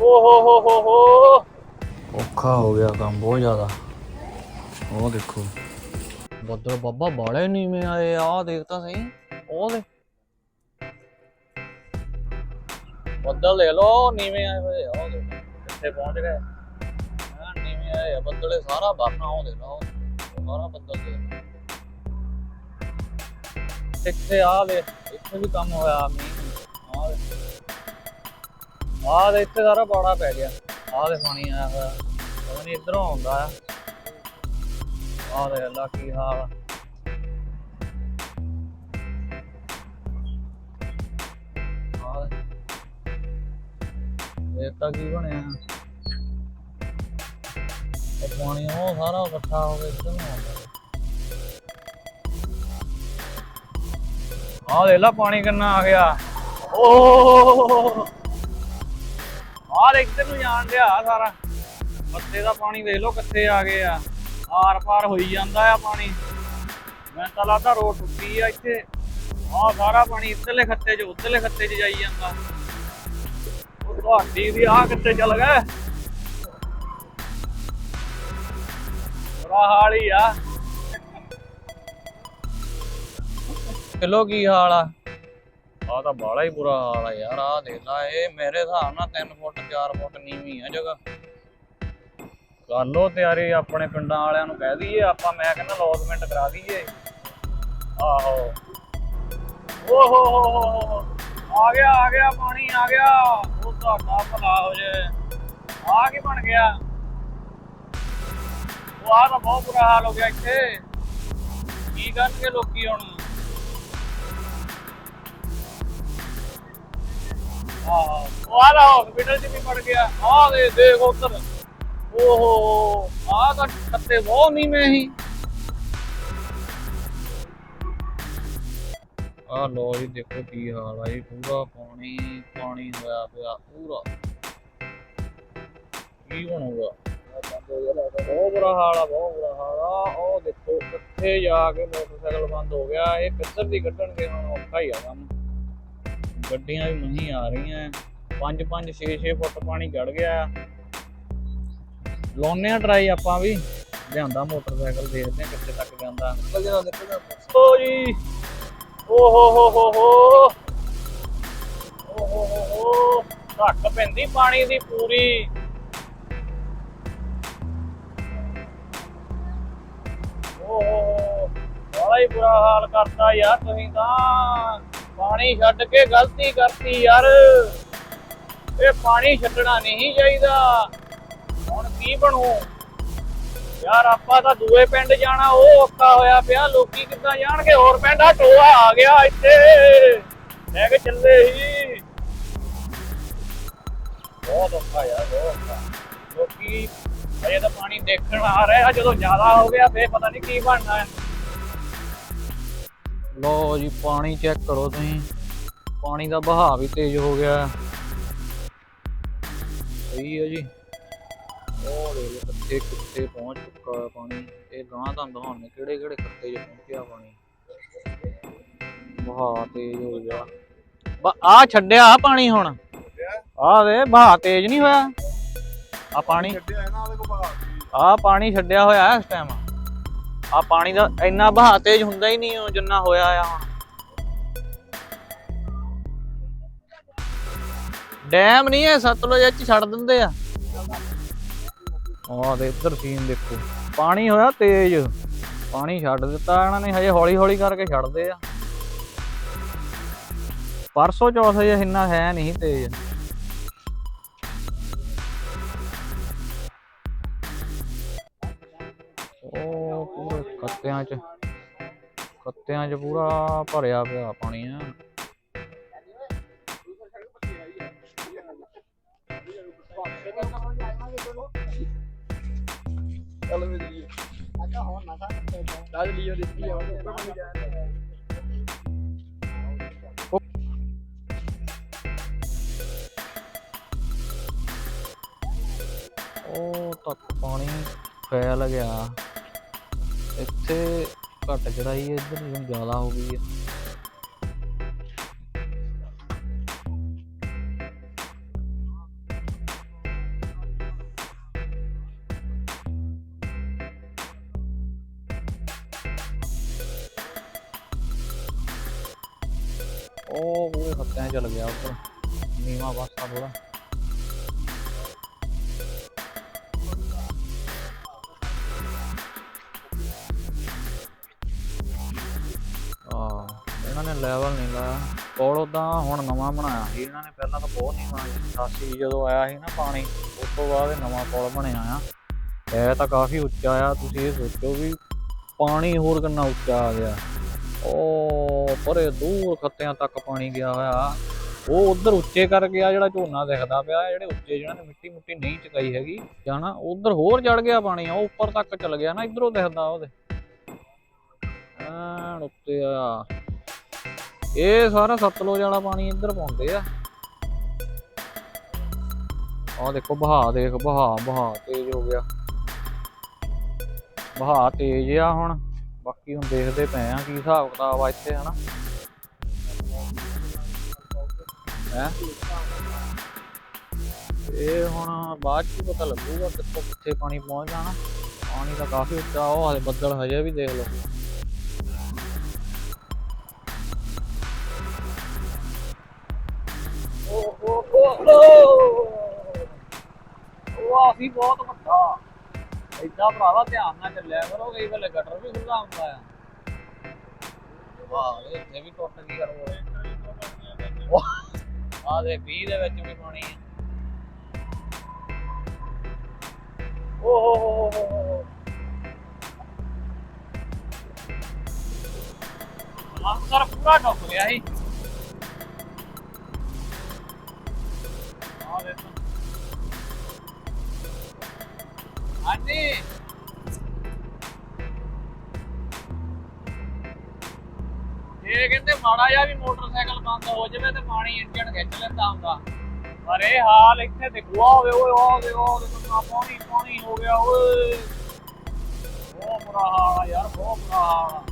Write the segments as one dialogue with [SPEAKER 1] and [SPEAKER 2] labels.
[SPEAKER 1] ਓ ਹੋ ਹੋ ਹੋ ਹੋ
[SPEAKER 2] ਔਖਾ ਹੋ ਗਿਆ ਕੰਮ ਬਹੁਤ ਜ਼ਿਆਦਾ। ਉਹ ਦੇਖੋ। ਬੱਦਲ ਬਾਬਾ ਬਾਲੇ ਨੀਵੇਂ ਆਏ ਆ ਦੇਖ ਤਾਂ ਸਹੀ। ਉਹ ਦੇ ਬੱਦਲ ਲੈ ਲੋ ਨੀਵੇਂ ਆਏ ਹੋਏ ਆ ਉਹ ਦੇ ਕਿੱਥੇ ਪਹੁੰਚ ਗਏ। ਆ ਨੀਵੇਂ ਆਏ ਆ ਬੱਦਲੇ ਸਾਰਾ ਭਰਨਾ ਉਹ ਦੇ ਲੋ ਸਾਰਾ ਬੱਦਲ ਦੇ ਇੱਥੇ ਆ ਵੇ ਇੱਥੇ ਵੀ ਕੰਮ ਹੋਇਆ ਮੀਂਹ ਆਹ ਦੇ ਇੱਥੇ ਸਾਰਾ ਬਾੜਾ ਪੈ ਗਿਆ। ਆਹ ਦੇ ਪਾਣੀ ਆਇਆ ਹੋਇਆ। ਪਤਾ ਨਹੀਂ ਇਧਰੋਂ ਆਉਂਦਾ ਆ। ਆ ਦੇ ਅੱਲਾ ਕੀ ਹਾਲ ਇਹ ਤਾਂ ਕੀ ਬਣਿਆ? ਇਹ ਪਾਣੀ ਉਹ ਸਾਰਾ ਇਕੱਠਾ ਹੋ ਕੇ ਇੱਧਰ ਨੂੰ ਆਉਂਦਾ। ਆ ਦੇ ਲਾ ਪਾਣੀ ਕਿੰਨਾ ਆ ਗਿਆ। ਓ ਆਹ ਇੱਧਰ ਨੂੰ ਜਾਣ ਡਿਆ ਸਾਰਾ। ਪੱਤੇ ਦਾ ਪਾਣੀ ਦੇਖ ਲਓ ਕਿੱਥੇ ਆ ਗਏ ਆ। ਆਰ ਪਾਰ ਹੋਈ ਜਾਂਦਾ ਆ ਪਾਣੀ। ਮੈਂ ਤਾਂ ਲੱਗਦਾ ਰੋਡ ਟੁੱਟੀ ਆ ਇੱਥੇ। ਆਹ ਸਾਰਾ ਪਾਣੀ ਇੱਧਰਲੇ ਖੱਤੇ 'ਚ, ਉੱਧਰਲੇ ਖੱਤੇ 'ਚ ਜਾਈ ਜਾਂਦਾ। ਉਹ ਤੁਹਾਡੀ ਵੀ ਆਹ ਕਿੱਥੇ ਚੱਲ ਗਏ? ਬੁਰਾ ਹਾਲ ਹੀ ਆ। ਚਲੋ ਕੀ ਹਾਲ ਆ? ਆ ਤਾਂ ਬਾਲਾ ਹੀ ਬੁਰਾ ਹਾਲ ਆ ਯਾਰ ਆ ਦੇਖ ਲਾ, ਇਹ ਮੇਰੇ ਹਿਸਾਬ ਨਾਲ 3 ਫੁੱਟ 4 ਫੁੱਟ ਨੀਵੀਂ ਆ ਜਗ੍ਹਾ। ਕਰ ਲੋ ਤਿਆਰੀ ਆਪਣੇ ਪਿੰਡਾਂ ਵਾਲਿਆਂ ਨੂੰ ਕਹਿ ਦਈਏ, ਆਪਾਂ ਮੈਂ ਕਹਿੰਦਾ ਲੌਸਮੈਂਟ ਕਰਾ ਦਈਏ। ਆਹੋ। ਓ ਹੋ ਹੋ ਹੋ ਆ ਗਿਆ ਆ ਗਿਆ ਪਾਣੀ, ਆ ਗਿਆ। ਉਹ ਤੁਹਾਡਾ ਭਲਾ ਹੋ ਜੇ। ਆ ਕੀ ਬਣ ਗਿਆ? ਉਹ ਆ ਤਾਂ ਬਹੁਤ ਬੁਰਾ ਹਾਲ ਹੋ ਗਿਆ ਇੱਥੇ। ਕੀ ਕਰਨਗੇ ਲੋਕੀ ਹੁਣ? ਆਹ ਉਹ ਆ ਲਾ ਹਸਪੀਟਲ ਚ ਵੀ ਮੜ ਗਿਆ। ਆ ਦੇ, ਦੇਖ ਉਧਰ। ਓਹੋ ਆ ਤਾਂ ਕੱਤੇ ਬਹੁਤ ਨੀਵੇਂ ਸੀ। ਆ ਲੋ ਜੀ, ਦੇਖੋ ਕੀ ਹਾਲ ਆ ਜੀ। ਪੂਰਾ ਪਾਣੀ ਪਾਣੀ ਹੋਇਆ ਪਿਆ, ਪੂਰਾ। ਕੀ ਬਣੂਗਾ? ਬਹੁਤ ਬੁਰਾ ਹਾਲ ਆ, ਬਹੁਤ ਬੁਰਾ ਹਾਲ ਆ। ਉਹ ਦੇਖੋ, ਕਿੱਥੇ ਜਾ ਕੇ ਮੋਟਰਸਾਈਕਲ ਬੰਦ ਹੋ ਗਿਆ। ਇਹ ਕਿੱਧਰ ਦੀ ਕੱਢਣਗੇ ਹੁਣ, ਔਖਾ ਹੀ ਆ ਕੰਮ। ਗੱਡੀਆਂ ਵੀ ਮਹੀਂ ਆ ਰਹੀਆਂ। 5 5 6 6 ਫੁੱਟ ਪਾਣੀ ਚੜ ਗਿਆ। ਆ ਲਾਉਨੇ ਆ ਟਰਾਈ ਆਪਾਂ ਵੀ। ਲਿਆਂਦਾ ਮੋਟਰਸਾਈਕਲ, ਦੇਖਦੇ ਆ ਕਿੱਥੇ ਤੱਕ ਜਾਂਦਾ। ਨਿਕਲ ਜਾਣਾ ਨਿਕਲ ਜਾਣਾ ਓ ਜੀ। ਓ ਹੋ ਹੋ ਹੋ। ਹੋ ਓ ਹੋ ਹੋ ਹੋ। ਧੱਕ ਪੈਂਦੀ ਪਾਣੀ ਦੀ ਪੂਰੀ। ਓ ਹੋ ਹੋ ਬੜਾ ਹੀ ਬੁਰਾ ਹਾਲ ਕਰਤਾ ਯਾਰ ਤੁਸੀਂ ਤਾਂ। ਪਾਣੀ ਛੱਡ ਕੇ ਗਲਤੀ ਕਰਤੀ ਯਾਰ। ਇਹ ਪਾਣੀ ਛੱਡਣਾ ਨਹੀਂ ਚਾਹੀਦਾ। ਹੁਣ ਕੀ ਬਣੂ? ਯਾਰ ਆਪਾਂ ਤਾਂ ਦੂਏ ਪਿੰਡ ਜਾਣਾ, ਉਹ ਔਖਾ ਹੋਇਆ ਪਿਆ। ਲੋਕੀ ਕਿੱਦਾਂ ਜਾਣਗੇ? ਹੋਰ ਪਿੰਡ ਆ, ਟੋਆ ਆ ਗਿਆ ਇੱਥੇ। ਲੈ ਕੇ ਚੱਲੇ ਹੀ। ਬਹੁਤ ਔਖਾ ਯਾਰ, ਬਹੁਤ ਔਖਾ। ਲੋਕੀ ਅਜੇ ਤਾਂ ਪਾਣੀ ਦੇਖਣ ਆ ਰਿਹਾ ਜਦੋਂ ਜ਼ਿਆਦਾ ਹੋ ਗਿਆ, ਫੇਰ ਪਤਾ ਨਹੀਂ ਕੀ ਬਣਨਾ ਹੈ। ਲੋ ਜੀ ਪਾਣੀ ਚੈੱਕ ਕਰੋ ਤੁਸੀਂ। ਪਾਣੀ ਦਾ ਵਹਾਅ ਵੀ ਤੇਜ਼ ਹੋ ਗਿਆ। ਸਹੀ ਹੈ ਜੀ। ਉਹ ਦੇ ਲੋ ਕਿੱਥੇ ਕਿੱਥੇ ਪਹੁੰਚ ਚੁੱਕਾ ਹੈ ਪਾਣੀ। ਇਹ ਗਾਂ ਤਾਂ ਦਿਖਾਉਣੇ ਕਿਹੜੇ ਕਿਹੜੇ ਖੱਤੇ 'ਚ ਪਹੁੰਚਿਆ ਪਾਣੀ। ਵਹਾਅ ਤੇਜ਼ ਹੋ ਗਿਆ। ਬਾ ਆ ਛੱਡਿਆ ਪਾਣੀ ਹੁਣ। ਆ ਵੇ ਵਹਾਅ ਤੇਜ਼ ਨਹੀਂ ਹੋਇਆ। ਆ ਪਾਣੀ। ਆ ਪਾਣੀ ਛੱਡਿਆ ਹੋਇਆ ਇਸ ਟਾਈਮ ਆ ਪਾਣੀ ਦਾ ਇੰਨਾ ਵਹਾਅ ਤੇਜ਼ ਹੁੰਦਾ ਹੀ ਨਹੀਂ ਉਹ ਜਿੰਨਾ ਹੋਇਆ ਆ ਹੁਣ। ਡੈਮ ਨਹੀਂ ਹੈ ਸਤਲੁਜ ਚ ਛੱਡ ਦਿੰਦੇ ਆ। ਆਹ ਦੇ ਇੱਧਰ ਸੀਨ ਦੇਖੋ। ਪਾਣੀ ਹੋਇਆ ਤੇਜ਼। ਪਾਣੀ ਛੱਡ ਦਿੱਤਾ ਇਹਨਾਂ ਨੇ ਹਜੇ ਹੌਲੀ ਹੌਲੀ ਕਰਕੇ ਛੱਡਦੇ ਆ। ਪਰਸੋਂ ਚੌਥ ਹਜੇ ਇੰਨਾ ਹੈ ਨਹੀਂ ਤੇਜ਼। ਪੂਰੇ ਕੱਤਿਆਂ ਚ। ਕੱਤਿਆਂ ਚ ਪੂਰਾ ਭਰਿਆ ਪਿਆ ਪਾਣੀ ਆ।
[SPEAKER 3] ਚੱਲ ਵੀ ਜੀ ਅੱਛਾ ਹੁਣ ਨਾ ਸਾ ਲਿਓ ਦਿੱਤੀ ਆ
[SPEAKER 2] ਉਹ ਤੱਕ ਪਾਣੀ ਫੈਲ ਗਿਆ। ਇੱਥੇ ਘੱਟ ਚੜਾਈ ਹੈ, ਇੱਧਰ ਨੂੰ ਜ਼ਿਆਦਾ ਹੋ ਗਈ ਹੈ। ਉਹ ਉਹ ਹੱਥਾਂ ਚੱਲ ਗਿਆ ਉੱਪਰ ਨੀਵਾ ਬਸ ਥੋੜਾ ਨੇ ਲੈਵਲ ਨਹੀਂ ਲਾਇਆ। ਕੋਲ ਉਦਾਂ ਹੁਣ ਨਵਾਂ ਬਣਾਇਆ ਸੀ। ਇਹਨਾਂ ਨੇ ਪਹਿਲਾਂ ਤਾਂ ਬਹੁਤ ਨਹੀਂ ਬਣਾਇਆ 88 ਜਦੋਂ ਆਇਆ ਸੀ ਨਾ ਪਾਣੀ, ਉਸ ਤੋਂ ਬਾਅਦ ਨਵਾਂ ਪੁਲ ਬਣਿਆ ਆ। ਇਹ ਤਾਂ ਕਾਫੀ ਉੱਚਾ ਆ। ਤੁਸੀਂ ਇਹ ਸੋਚੋ ਵੀ ਪਾਣੀ ਹੋਰ ਕਿੰਨਾ ਉੱਚਾ ਆ ਗਿਆ। ਉਹ ਪਰੇ ਦੂਰ ਖੱਤਿਆਂ ਤੱਕ ਪਾਣੀ ਗਿਆ ਹੋਇਆ। ਉਹ ਉਧਰ ਉੱਚੇ ਕਰਕੇ ਗਿਆ ਜਿਹੜਾ ਝੋਨਾ ਦਿਖਦਾ ਪਿਆ ਜਿਹੜੇ ਉੱਚੇ ਜਿਹਨਾਂ ਨੇ ਮਿੱਟੀ ਮੁੱਟੀ ਨਹੀਂ ਚਕਾਈ ਹੈਗੀ ਜਾਣਾ ਉਧਰ ਹੋਰ ਚੜ ਗਿਆ ਪਾਣੀ ਉਹ ਉੱਪਰ ਤੱਕ ਚਲ ਗਿਆ ਨਾ, ਇਧਰੋਂ ਦਿਖਦਾ ਉਹਦੇ। ਐਨ ਉੱਤੇ ਆ। ਇਹ ਸਾਰਾ ਸਤਲੁਜ ਵਾਲਾ ਪਾਣੀ ਇੱਧਰ ਪਾਉਂਦੇ ਆ। ਆਹ ਦੇਖੋ ਬਹਾ ਦੇਖ ਬਹਾ ਬਹਾ ਤੇਜ਼ ਹੋ ਗਿਆ। ਬਹਾ ਤੇਜ਼ ਆ ਹੁਣ। ਬਾਕੀ ਹੁਣ ਦੇਖਦੇ ਪਏ ਆ ਕੀ ਹਿਸਾਬ ਕਿਤਾਬ ਆ ਇੱਥੇ, ਹਨਾ। ਹੈ? ਇਹ ਹੁਣ ਬਾਅਦ ਚ ਪਤਾ ਲੱਗੂਗਾ ਕਿੱਥੋਂ ਕਿੱਥੇ ਪਾਣੀ ਪਹੁੰਚ ਜਾਣਾ। ਪਾਣੀ ਤਾਂ ਕਾਫੀ ਉੱਚਾ, ਉਹ ਹਲੇ ਬੱਦਲ ਹਜੇ ਵੀ ਦੇਖ ਲਓ।
[SPEAKER 1] ਉਹ ਆਫੀ ਬਹੁਤ ਵੱਡਾ। ਏਦਾਂ ਭਰਾਵਾ ਧਿਆਨ ਨਾਲ ਚੱਲਿਆ ਕਰੋ, ਕਈ ਵੇਲੇ ਗਟਰ ਵੀ ਖੁੱਲਾ ਹੁੰਦਾ ਆ। ਵਾਹ, ਇੱਥੇ ਵੀ ਟੁੱਟ ਗਈ ਯਾਰ ਆ ਦੇ 20 ਦੇ ਵਿੱਚ ਵੀ ਪਾਣੀ ਹੈ ਓ ਹੋ ਹੋ ਹੋ ਹੋ ਲੰਸਰ ਪੂਰਾ ਡੁੱਬ ਗਿਆ ਸੀ। ਹਾਂਜੀ ਕਹਿੰਦੇ ਮਾੜਾ ਜਿਹਾ ਵੀ ਮੋਟਰਸਾਈਕਲ ਬੰਦ ਹੋ ਜਾਵੇ ਤੇ ਪਾਣੀ ਇੰਜਣ ਖਿੱਚ ਲੈਂਦਾ ਹੁੰਦਾ। ਪਰ ਇਹ ਹਾਲ ਇੱਥੇ ਦੇਖੋ ਆ ਵੇ ਓਏ ਆ ਵੇ ਆ ਪਾਣੀ ਪਾਣੀ ਹੋ ਗਿਆ, ਓਏ। ਬਹੁਤ ਬੁਰਾ ਹਾਲ ਆ ਯਾਰ, ਬਹੁਤ ਬੁਰਾ ਹਾਲ ਆ।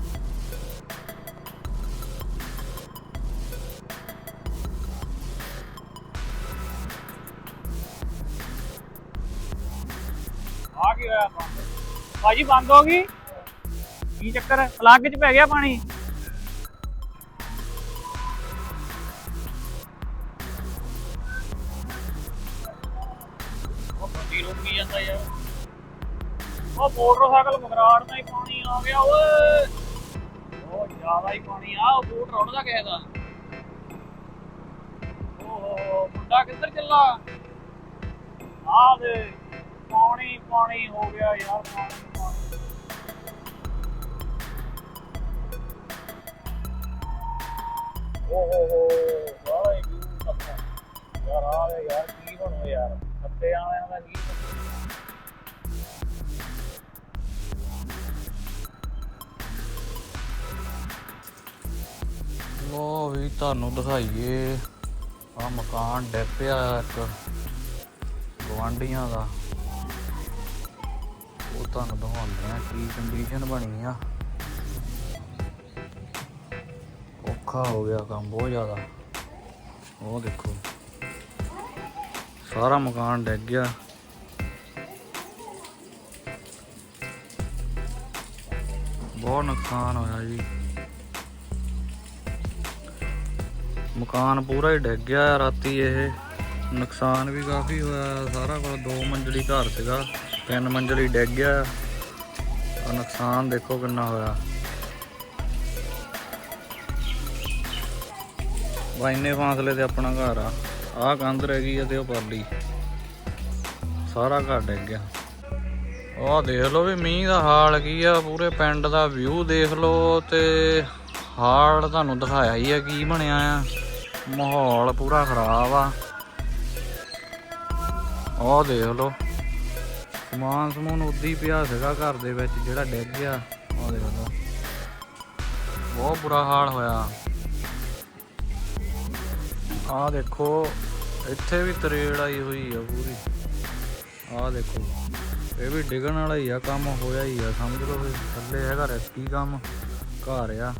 [SPEAKER 1] ਭਾਜੀ, ਬੰਦ ਹੋ ਗਈ? ਕੀ ਚੱਕਰ ਹੈ? ਪਲੱਗ 'ਚ ਪੈ ਗਿਆ ਪਾਣੀ? ਉਹ ਗੱਡੀ ਰੁਕੀ ਜਾਂਦਾ ਯਾਰ। ਉਹ ਮੋਟਰਸਾਈਕਲ ਮਗਰਾੜ ਦਾ ਹੀ ਪਾਣੀ ਆ ਗਿਆ, ਓਏ। ਉਹ ਜ਼ਿਆਦਾ ਹੀ ਪਾਣੀ ਆ, ਉਹ ਬੂਟ ਰੁੜਦਾ ਕਿਸੇ ਦਾ। ਓਹੋ, ਮੁੰਡਾ ਕਿੱਧਰ ਚੱਲਾ? ਆ ਦੇ। ਪਾਣੀ ਪਾਣੀ ਹੋ ਗਿਆ ਯਾਰ, ਪਾਣੀ ਪਾਣੀ। ਓਹੋ ਬਾਈ ਵੀ ਪੱਕਾ ਯਾਰ, ਆ ਦੇ ਯਾਰ, ਕੀ ਬਣੋ ਯਾਰ? ਖੱਤੇ ਆਲਿਆਂ ਦਾ ਕੀ
[SPEAKER 2] ਲੋ ਵੀ ਤੁਹਾਨੂੰ ਦਿਖਾਈਏ। ਆ ਮਕਾਨ ਡਿੱਗ ਇੱਕ। ਗਵਾਂਡੀਆਂ ਦਾ। ਤੁਹਾਨੂੰ ਦਿਖਾਉਂਦੇ ਆ ਕੀ ਕੰਡੀਸ਼ਨ ਬਣੀ ਆ। ਔਖਾ ਹੋ ਗਿਆ ਕੰਮ ਬਹੁਤ ਜ਼ਿਆਦਾ। ਉਹ ਦੇਖੋ। ਸਾਰਾ ਮਕਾਨ ਡਿੱਗ ਗਿਆ। ਬਹੁਤ ਨੁਕਸਾਨ ਹੋਇਆ ਜੀ। ਮਕਾਨ ਪੂਰਾ ਹੀ ਡਿੱਗ ਗਿਆ ਹੈ ਰਾਤੀ ਇਹ। ਨੁਕਸਾਨ ਵੀ ਕਾਫੀ ਹੋਇਆ, ਸਾਰਾ ਕੁਝ ਦੋ ਮੰਜ਼ਲੀ ਘਰ ਸੀਗਾ, ਤਿੰਨ ਮੰਜ਼ਲੀ ਡਿੱਗ ਗਿਆ। ਆ ਨੁਕਸਾਨ ਦੇਖੋ ਕਿੰਨਾ ਹੋਇਆ। ਬਾ ਇੰਨੇ ਫਾਸਲੇ ਤੇ ਆਪਣਾ ਘਰ ਆ। ਆਹ ਕੰਧ ਰਹਿ ਗਈ ਆ ਤੇ ਉਹ ਪਰਲੀ। ਸਾਰਾ ਘਰ ਡਿੱਗ ਗਿਆ। ਆਹ ਦੇਖ ਲਓ ਵੀ ਮੀਂਹ ਦਾ ਹਾਲ ਕੀ ਆ, ਪੂਰੇ ਪਿੰਡ ਦਾ ਵਿਊ ਦੇਖ ਲਓ ਤੇ ਹਾਲ ਤੁਹਾਨੂੰ ਦਿਖਾਇਆ ਹੀ ਆ, ਕੀ ਬਣਿਆ ਆ। ਮਾਹੌਲ ਪੂਰਾ ਖਰਾਬ ਆ। ਆਹ ਦੇਖ ਲਓ। ਸਮਾਨ ਸਮੂਨ ਉੱਦੀ ਪਿਆ ਸੀਗਾ ਘਰ ਦੇ ਵਿੱਚ ਜਿਹੜਾ ਡਿੱਗ ਗਿਆ। ਆਹ ਦੇਖ ਲਓ। ਬਹੁਤ ਬੁਰਾ ਹਾਲ ਹੋਇਆ। ਆਹ ਦੇਖੋ ਇੱਥੇ ਵੀ ਤਰੇੜ ਆਈ ਹੋਈ ਆ ਪੂਰੀ। ਆਹ ਦੇਖੋ ਇਹ ਵੀ ਡਿੱਗਣ ਵਾਲਾ ਹੀ ਆ ਕੰਮ ਹੋਇਆ ਹੀ ਆ ਸਮਝ ਲਓ ਥੱਲੇ ਹੈਗਾ ਰੈਸਕੀ ਕੰਮ ਘਰ ਆ।